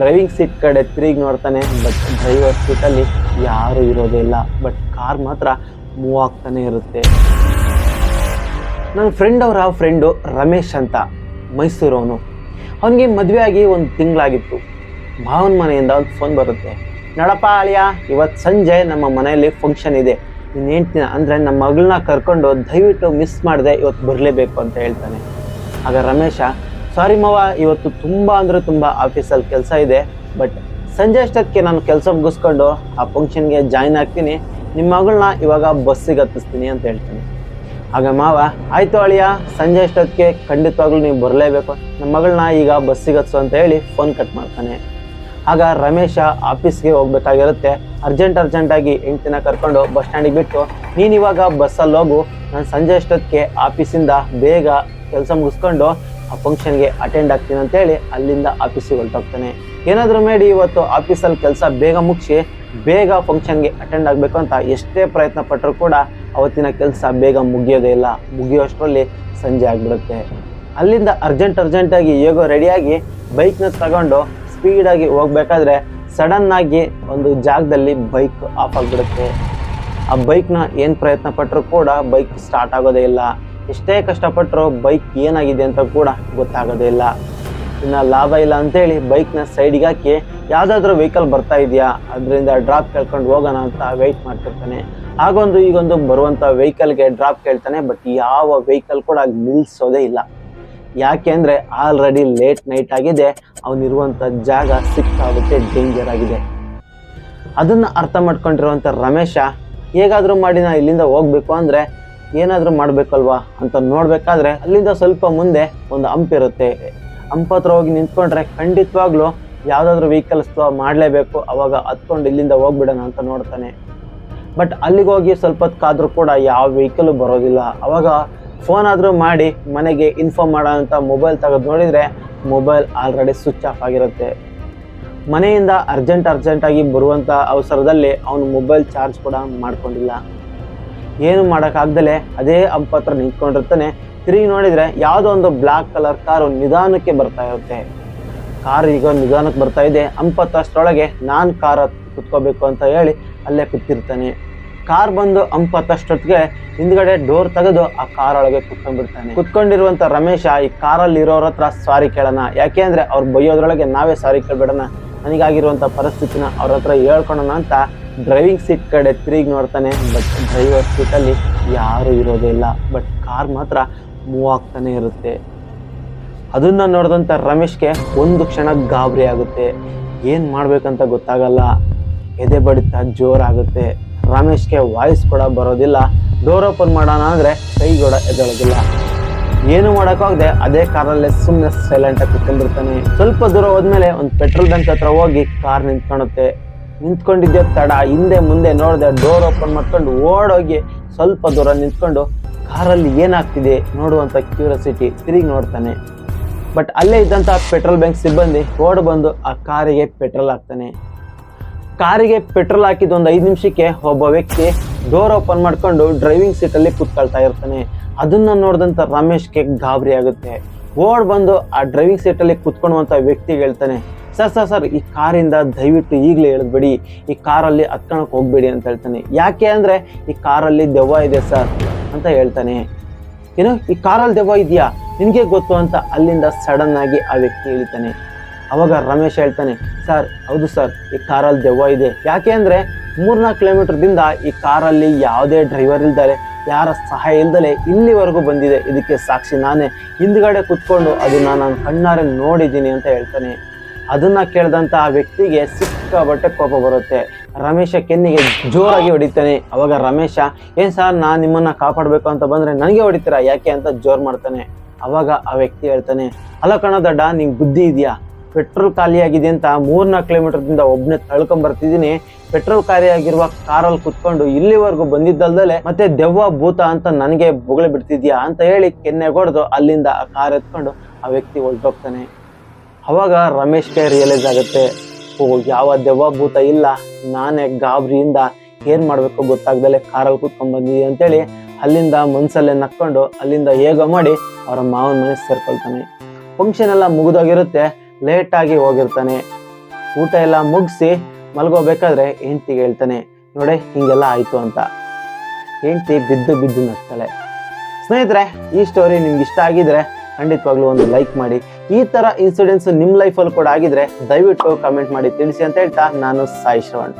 Driving seat ಕಡೆ ತಿರುಗಿ ನೋಡ್ತಾನೆ ಬಟ್ ಡ್ರೈವರ್ ಸೀಟಲ್ಲಿ ಯಾರು ಇರೋದೇ ಇಲ್ಲ. ಬಟ್ ಕಾರ್ ಮಾತ್ರ ಮೂವ್ ಆಗ್ತಾನೆ ಇರುತ್ತೆ. ನನ್ನ ಫ್ರೆಂಡ್ ಅವರ ಫ್ರೆಂಡು ರಮೇಶ್ ಅಂತ, ಮೈಸೂರವನು. ಅವನಿಗೆ ಮದುವೆ ಆಗಿ ಒಂದು ತಿಂಗಳಾಗಿತ್ತು. ಭಾವನ ಮನೆಯಿಂದ ಒಂದು ಫೋನ್ ಬರುತ್ತೆ. ನಡಪ್ಪ ಅಳಿಯ ಇವತ್ತು ಸಂಜೆ ನಮ್ಮ ಮನೆಯಲ್ಲಿ ಫಂಕ್ಷನ್ ಇದೆ. ನೀನು ಹೇಳ್ತೀನ ಅಂದರೆ ನಮ್ಮ ಮಗಳನ್ನ ಕರ್ಕೊಂಡು ದಯವಿಟ್ಟು ಮಿಸ್ ಮಾಡಿದೆ ಇವತ್ತು ಬರಲೇಬೇಕು ಅಂತ ಹೇಳ್ತಾನೆ. ಆಗ ರಮೇಶ ಸಾರಿ ಮವ, ಇವತ್ತು ತುಂಬ ಅಂದರೆ ತುಂಬ ಆಫೀಸಲ್ಲಿ ಕೆಲಸ ಇದೆ ಬಟ್ ಸಂಜೆ ಅಷ್ಟೊತ್ತಿಗೆ ನಾನು ಕೆಲಸ ಮುಗಿಸ್ಕೊಂಡು ಆ ಫಂಕ್ಷನ್ಗೆ ಜಾಯ್ನ್ ಆಗ್ತೀನಿ. ನಿಮ್ಮ ಮಗಳನ್ನ ಇವಾಗ ಬಸ್ಸಿಗೆ ಹತ್ತಿಸ್ತೀನಿ ಅಂತ ಹೇಳ್ತೀನಿ. ಆಗ ಮಾವ, ಆಯಿತು ಅಳಿಯ, ಸಂಜೆ ಅಷ್ಟೊತ್ತಿಗೆ ಖಂಡಿತವಾಗ್ಲೂ ನೀವು ಬರಲೇಬೇಕು. ನಮ್ಮ ಮಗಳನ್ನ ಈಗ ಬಸ್ಸಿಗೆ ಹತ್ಸು ಅಂತ ಹೇಳಿ ಫೋನ್ ಕಟ್ ಮಾಡ್ತಾನೆ. ಆಗ ರಮೇಶ ಆಫೀಸ್ಗೆ ಹೋಗ್ಬೇಕಾಗಿರುತ್ತೆ. ಅರ್ಜೆಂಟ್ ಅರ್ಜೆಂಟಾಗಿ ಹೆಂಡ್ತಿನ ಕರ್ಕೊಂಡು ಬಸ್ ಸ್ಟ್ಯಾಂಡಿಗೆ ಬಿಟ್ಟು, ನೀನು ಇವಾಗ ಬಸ್ಸಲ್ಲಿ ಹೋಗು ನಾನು ಸಂಜೆ ಅಷ್ಟೊತ್ತಿಗೆ ಆಫೀಸಿಂದ ಬೇಗ ಕೆಲಸ ಮುಗಿಸ್ಕೊಂಡು ಆ ಫಂಕ್ಷನ್ಗೆ ಅಟೆಂಡ್ ಆಗ್ತೀನಿ ಅಂತೇಳಿ ಅಲ್ಲಿಂದ ಆಫೀಸಿಗೆ ಹೊರಟೋಗ್ತಾನೆ. ಏನಾದರೂ ಮಾಡಿ ಇವತ್ತು ಆಫೀಸಲ್ಲಿ ಕೆಲಸ ಬೇಗ ಮುಗಿಸಿ ಬೇಗ ಫಂಕ್ಷನ್ಗೆ ಅಟೆಂಡ್ ಆಗಬೇಕು ಅಂತ ಎಷ್ಟೇ ಪ್ರಯತ್ನ ಪಟ್ಟರು ಕೂಡ ಅವತ್ತಿನ ಕೆಲಸ ಬೇಗ ಮುಗಿಯೋದೇ ಇಲ್ಲ. ಮುಗಿಯೋಷ್ಟರಲ್ಲಿ ಸಂಜೆ ಆಗಿಬಿಡುತ್ತೆ. ಅಲ್ಲಿಂದ ಅರ್ಜೆಂಟ್ ಅರ್ಜೆಂಟಾಗಿ ಹೇಗೋ ರೆಡಿಯಾಗಿ ಬೈಕ್ನ ತಗೊಂಡು ಸ್ಪೀಡಾಗಿ ಹೋಗ್ಬೇಕಾದ್ರೆ ಸಡನ್ನಾಗಿ ಒಂದು ಜಾಗದಲ್ಲಿ ಬೈಕ್ ಆಫ್ ಆಗಿಬಿಡುತ್ತೆ. ಆ ಬೈಕ್ನ ಏನು ಪ್ರಯತ್ನ ಪಟ್ಟರು ಕೂಡ ಬೈಕ್ ಸ್ಟಾರ್ಟ್ ಆಗೋದೇ ಇಲ್ಲ. ಎಷ್ಟೇ ಕಷ್ಟಪಟ್ಟರು ಬೈಕ್ ಏನಾಗಿದೆ ಅಂತ ಕೂಡ ಗೊತ್ತಾಗೋದೇ ಇಲ್ಲ. ಇನ್ನು ಲಾಭ ಇಲ್ಲ ಅಂತೇಳಿ ಬೈಕ್ನ ಸೈಡಿಗೆ ಹಾಕಿ ಯಾವುದಾದ್ರೂ ವೆಹಿಕಲ್ ಬರ್ತಾ ಇದೆಯಾ? ಅದರಿಂದ ಡ್ರಾಪ್ ಕೇಳ್ಕೊಂಡು ಹೋಗೋಣ ಅಂತ ವೆಯ್ಟ್ ಮಾಡ್ತಿರ್ತಾನೆ. ಆಗೊಂದು ಈಗೊಂದು ಬರುವಂಥ ವೆಹಿಕಲ್ಗೆ ಡ್ರಾಪ್ ಕೇಳ್ತಾನೆ ಬಟ್ ಯಾವ ವೆಹಿಕಲ್ ಕೂಡ ಅಲ್ಲಿ ನಿಲ್ಲಿಸೋದೇ ಇಲ್ಲ. ಯಾಕೆ ಅಂದರೆ ಆಲ್ರೆಡಿ ಲೇಟ್ ನೈಟ್ ಆಗಿದೆ ಅವನಿರುವಂಥ ಜಾಗ ಸಿಕ್ಕಾಗುತ್ತೆ ಡೇಂಜರ್ ಆಗಿದೆ. ಅದನ್ನು ಅರ್ಥ ಮಾಡ್ಕೊಂಡಿರುವಂಥ ರಮೇಶ, ಹೇಗಾದರೂ ಮಾಡಿ ನಾ ಇಲ್ಲಿಂದ ಹೋಗಬೇಕು ಅಂದರೆ ಏನಾದರೂ ಮಾಡಬೇಕಲ್ವಾ ಅಂತ ನೋಡಬೇಕಾದ್ರೆ ಅಲ್ಲಿಂದ ಸ್ವಲ್ಪ ಮುಂದೆ ಒಂದು ಹಂಪ್ ಇರುತ್ತೆ. ಹಂಪ್ ಹತ್ರ ಹೋಗಿ ನಿಂತ್ಕೊಂಡ್ರೆ ಖಂಡಿತವಾಗ್ಲೂ ಯಾವುದಾದ್ರೂ ವೆಹಿಕಲ್ಸ್ ಮಾಡಲೇಬೇಕು, ಅವಾಗ ಹತ್ಕೊಂಡು ಇಲ್ಲಿಂದ ಹೋಗ್ಬಿಡೋಣ ಅಂತ ನೋಡ್ತಾನೆ. ಬಟ್ ಅಲ್ಲಿಗೆ ಹೋಗಿ ಸ್ವಲ್ಪ ಹೊತ್ತು ಕೂಡ ಯಾವ ವೆಹಿಕಲು ಬರೋದಿಲ್ಲ. ಅವಾಗ ಫೋನ್ ಆದರೂ ಮಾಡಿ ಮನೆಗೆ ಇನ್ಫಾರ್ಮ್ ಮಾಡೋ ಅಂತ ಮೊಬೈಲ್ ತೆಗೆದು ನೋಡಿದರೆ ಮೊಬೈಲ್ ಆಲ್ರೆಡಿ ಸ್ವಿಚ್ ಆಫ್ ಆಗಿರುತ್ತೆ. ಮನೆಯಿಂದ ಅರ್ಜೆಂಟ್ ಅರ್ಜೆಂಟಾಗಿ ಬರುವಂಥ ಅವಸರದಲ್ಲಿ ಅವನು ಮೊಬೈಲ್ ಚಾರ್ಜ್ ಕೂಡ ಮಾಡ್ಕೊಂಡಿಲ್ಲ. ಏನು ಮಾಡೋಕ್ಕಾಗ್ದಲೆ ಅದೇ ಹಬ್ಬ ಹತ್ರ ನಿಂತ್ಕೊಂಡಿರ್ತಾನೆ. ತಿರುಗಿ ನೋಡಿದರೆ ಯಾವುದೋ ಒಂದು ಬ್ಲ್ಯಾಕ್ ಕಲರ್ ಕಾರು ನಿಧಾನಕ್ಕೆ ಬರ್ತಾ ಇರುತ್ತೆ. ಕಾರ್ ಈಗ ನಿಧಾನಕ್ಕೆ ಬರ್ತಾ ಇದೆ. ಹಂಪ್ ಹತ್ತಷ್ಟರೊಳಗೆ ನಾನು ಕಾರ್ ಕುತ್ಕೋಬೇಕು ಅಂತ ಹೇಳಿ ಅಲ್ಲೇ ಕೂತಿರ್ತಾನೆ. ಕಾರ್ ಬಂದು ಹಂಪ್ ಅಷ್ಟೊತ್ತಿಗೆ ಹಿಂದ್ಗಡೆ ಡೋರ್ ತೆಗೆದು ಆ ಕಾರ್ ಒಳಗೆ ಕುತ್ಕೊಂಡ್ಬಿಡ್ತಾನೆ. ಕುತ್ಕೊಂಡಿರುವಂತ ರಮೇಶ ಈ ಕಾರಲ್ಲಿ ಇರೋರ ಹತ್ರ ಸಾರಿ ಕೇಳೋಣ. ಯಾಕೆ ಅಂದ್ರೆ ಅವ್ರು ಬೈಯೋದ್ರೊಳಗೆ ನಾವೇ ಸಾರಿ ಕೇಳ್ಬಿಡೋಣ ನನಗಾಗಿರುವಂತ ಪರಿಸ್ಥಿತಿನ ಅವ್ರ ಹತ್ರ ಹೇಳ್ಕೊಳೋಣ ಅಂತ ಡ್ರೈವಿಂಗ್ ಸೀಟ್ ಕಡೆ ತಿರುಗಿ ನೋಡ್ತಾನೆ ಬಟ್ ಡ್ರೈವರ್ ಸೀಟಲ್ಲಿ ಯಾರು ಇರೋದೇ ಇಲ್ಲ. ಬಟ್ ಕಾರ್ ಮಾತ್ರ ಮೂವ್ ಆಗ್ತಾನೆ ಇರುತ್ತೆ. ಅದನ್ನ ನೋಡಿದಂಥ ರಮೇಶ್ಗೆ ಒಂದು ಕ್ಷಣ ಗಾಬರಿ ಆಗುತ್ತೆ. ಏನು ಮಾಡಬೇಕಂತ ಗೊತ್ತಾಗಲ್ಲ. ಎದೆ ಬಡಿತ ಜೋರಾಗುತ್ತೆ. ರಮೇಶ್ಗೆ ವಾಯ್ಸ್ ಕೂಡ ಬರೋದಿಲ್ಲ. ಡೋರ್ ಓಪನ್ ಮಾಡೋಣ ಅಂದರೆ ಕೈ ಕೂಡ ಎದೊಳಗಿಲ್ಲ ಏನು ಮಾಡೋಕ್ಕಾಗದೆ ಅದೇ ಕಾರಲ್ಲೇ ಸುಮ್ಮನೆ ಸೈಲೆಂಟಾಗಿ ಕುತ್ಕೊಂಡಿರ್ತಾನೆ. ಸ್ವಲ್ಪ ದೂರ ಹೋದ್ಮೇಲೆ ಒಂದು ಪೆಟ್ರೋಲ್ ಬಂಕ್ ಹತ್ರ ಹೋಗಿ ಕಾರ್ ನಿಂತ್ಕೊಳುತ್ತೆ ನಿಂತ್ಕೊಂಡಿದ್ದೆ ತಡ, ಹಿಂದೆ ಮುಂದೆ ನೋಡಿದೆ ಡೋರ್ ಓಪನ್ ಮಾಡ್ಕೊಂಡು ಓಡೋಗಿ ಸ್ವಲ್ಪ ದೂರ ನಿಂತ್ಕೊಂಡು ಕಾರಲ್ಲಿ ಏನಾಗ್ತಿದೆ ನೋಡುವಂಥ ಕ್ಯೂರಿಯಾಸಿಟಿ ತಿರುಗಿ ನೋಡ್ತಾನೆ. ಬಟ್ ಅಲ್ಲೇ ಇದ್ದಂಥ ಪೆಟ್ರೋಲ್ ಬ್ಯಾಂಕ್ ಸಿಬ್ಬಂದಿ ಓಡ್ ಬಂದು ಆ ಕಾರಿಗೆ ಪೆಟ್ರೋಲ್ ಹಾಕ್ತಾನೆ. ಕಾರಿಗೆ ಪೆಟ್ರೋಲ್ ಹಾಕಿದ ಒಂದು ಐದು ನಿಮಿಷಕ್ಕೆ ಒಬ್ಬ ವ್ಯಕ್ತಿ ಡೋರ್ ಓಪನ್ ಮಾಡ್ಕೊಂಡು ಡ್ರೈವಿಂಗ್ ಸೀಟಲ್ಲಿ ಕೂತ್ಕೊಳ್ತಾ ಇರ್ತಾನೆ. ಅದನ್ನ ನೋಡಿದಂಥ ರಮೇಶ್ಗೆ ಗಾಬರಿ ಆಗುತ್ತೆ. ಓಡ್ ಬಂದು ಆ ಡ್ರೈವಿಂಗ್ ಸೀಟಲ್ಲಿ ಕೂತ್ಕೊಳ್ಳುವಂಥ ವ್ಯಕ್ತಿಗೆ ಹೇಳ್ತಾನೆ ಸರ್ ಸರ್ ಸರ್, ಈ ಕಾರಿಂದ ದಯವಿಟ್ಟು ಈಗಲೇ ಹೇಳಿದ್ಬೇಡಿ, ಈ ಕಾರಲ್ಲಿ ಹತ್ಕೊಳಕ್ಕೆ ಹೋಗ್ಬೇಡಿ ಅಂತ ಹೇಳ್ತಾನೆ. ಯಾಕೆ ಅಂದರೆ, ಈ ಕಾರಲ್ಲಿ ದೆವ್ವ ಇದೆ ಸರ್ ಅಂತ ಹೇಳ್ತಾನೆ. ಏನು, ಈ ಕಾರಲ್ಲಿ ದೆವ್ವ ಇದೆಯಾ? ನಿನಗೆ ಗೊತ್ತು ಅಂತ ಅಲ್ಲಿಂದ ಸಡನ್ ಆಗಿ ಆ ವ್ಯಕ್ತಿ ಹೇಳ್ತಾನೆ. ಅವಾಗ ರಮೇಶ್ ಹೇಳ್ತಾನೆ, ಸರ್, ಹೌದು ಸರ್, ಈ ಕಾರಲ್ಲಿ ದೆವ್ವ ಇದೆ. ಯಾಕೆ ಅಂದರೆ, ಮೂರ್ನಾಲ್ಕು ಕಿಲೋಮೀಟರ್ದಿಂದ ಈ ಕಾರಲ್ಲಿ ಯಾವುದೇ ಡ್ರೈವರ್ ಇಲ್ದಾರೆ, ಯಾರ ಸಹಾಯ ಇಲ್ದಲೆ ಇಲ್ಲಿವರೆಗೂ ಬಂದಿದೆ. ಇದಕ್ಕೆ ಸಾಕ್ಷಿ ನಾನೇ. ಹಿಂದ್ಗಡೆ ಕುತ್ಕೊಂಡು ಅದನ್ನ ನಾನು ಕಣ್ಣಾರೆ ನೋಡಿದ್ದೀನಿ ಅಂತ ಹೇಳ್ತಾನೆ. ಅದನ್ನ ಕೇಳಿದಂತ ಆ ವ್ಯಕ್ತಿಗೆ ಸಿಕ್ಕಾಬಟ್ಟೆ ಕೋಪ ಬರುತ್ತೆ. ರಮೇಶ ಕೆನ್ನಿಗೆ ಜೋರಾಗಿ ಹೊಡಿತಾನೆ. ಅವಾಗ ರಮೇಶ, ಏನ್ ಸರ್, ನಾನು ನಿಮ್ಮನ್ನ ಕಾಪಾಡಬೇಕು ಅಂತ ಬಂದ್ರೆ ನನಗೆ ಹೊಡಿತೀರಾ? ಯಾಕೆ ಅಂತ ಜೋರ್ ಮಾಡ್ತಾನೆ. ಅವಾಗ ಆ ವ್ಯಕ್ತಿ ಹೇಳ್ತಾನೆ, ಅಲ್ಲ ಕಣ ದಡ್ಡ, ನಿಂಗೆ ಬುದ್ಧಿ ಇದೆಯಾ? ಪೆಟ್ರೋಲ್ ಖಾಲಿಯಾಗಿದೆ ಅಂತ ಮೂರ್ನಾಲ್ಕು ಕಿಲೋಮೀಟರ್ದಿಂದ ಒಬ್ಬನೇ ತಳ್ಕೊಂಡ್ ಬರ್ತಿದ್ದೀನಿ. ಪೆಟ್ರೋಲ್ ಖಾಲಿಯಾಗಿರುವ ಕಾರಲ್ಲಿ ಕುತ್ಕೊಂಡು ಇಲ್ಲಿವರೆಗೂ ಬಂದಿದ್ದಲ್ದಲೆ ಮತ್ತೆ ದೆವ್ವ ಭೂತ ಅಂತ ನನಗೆ ಬೊಗಳೆ ಬಿಡ್ತಿದ್ಯಾ? ಅಂತ ಹೇಳಿ ಕೆನ್ನೆ ಹೊಡೆದು ಅಲ್ಲಿಂದ ಆ ಕಾರ್ ಎತ್ಕೊಂಡು ಆ ವ್ಯಕ್ತಿ ಹೊರಟೋಗ್ತಾನೆ. ಅವಾಗ ರಮೇಶ್ಗೆ ರಿಯಲೈಸ್ ಆಗುತ್ತೆ ಓ ಯಾವ ದೆವ್ವ ಭೂತ ಇಲ್ಲ, ನಾನೇ ಗಾಬರಿಯಿಂದ ಏನ್ ಮಾಡಬೇಕು ಗೊತ್ತಾಗ್ದಲೆ ಕಾರಲ್ಲಿ ಕೂತ್ಕೊಂಡ್ ಬಂದಿದ್ದೀವಿ ಅಂತೇಳಿ ಅಲ್ಲಿಂದ ಮನಸ್ಸಲ್ಲೇ ನಕ್ಕೊಂಡು ಅಲ್ಲಿಂದ ಹೇಗೋ ಮಾಡಿ ಅವರ ಮಾವನ ಮನೆ ಸೇರ್ಕೊಳ್ತಾನೆ. ಫಂಕ್ಷನ್ ಎಲ್ಲ ಮುಗಿದೋಗಿರುತ್ತೆ ಲೇಟಾಗಿ ಹೋಗಿರ್ತಾನೆ. ಊಟ ಎಲ್ಲ ಮುಗಿಸಿ ಮಲ್ಗೋಬೇಕಾದ್ರೆ ಹೆಂಡ್ತಿಗೆ ಹೇಳ್ತಾನೆ, ನೋಡಿ, ಹೀಗೆಲ್ಲ ಆಯಿತು ಅಂತ. ಹೆಂಡ್ತಿ ಬಿದ್ದು ಬಿದ್ದು ನಗ್ತಾಳೆ. ಸ್ನೇಹಿತರೆ, ಈ ಸ್ಟೋರಿ ನಿಮ್ಗೆ ಇಷ್ಟ ಆಗಿದ್ರೆ ಖಂಡಿತವಾಗ್ಲೂ ಒಂದು ಲೈಕ್ ಮಾಡಿ. ಈ ತರ ಇನ್ಸಿಡೆಂಟ್ಸ್ ನಿಮ್ಮ ಲೈಫಲ್ಲಿ ಕೂಡ ಆಗಿದ್ರೆ ದಯವಿಟ್ಟು ಕಮೆಂಟ್ ಮಾಡಿ ತಿಳಿಸಿ ಅಂತ ಹೇಳ್ತಾ ನಾನು ಸಾಯಿ ಶ್ರವಣ್.